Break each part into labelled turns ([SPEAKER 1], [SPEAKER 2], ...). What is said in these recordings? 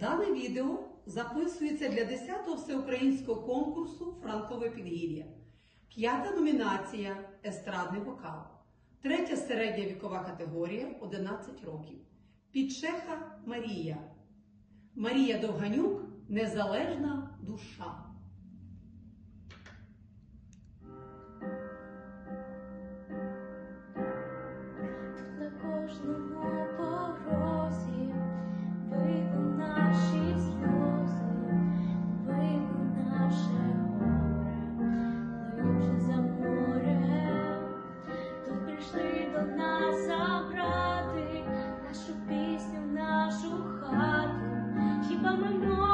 [SPEAKER 1] Дане відео записується для 10-го всеукраїнського конкурсу Франкове підгір'я, п'ята номінація Естрадний вокал, третя середня вікова категорія 11 років. Підшеха Марія. Марія Довганюк Незалежна душа.
[SPEAKER 2] На кожному до нас забрати нашу пісню, нашу хату, хіба ми можемо?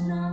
[SPEAKER 2] not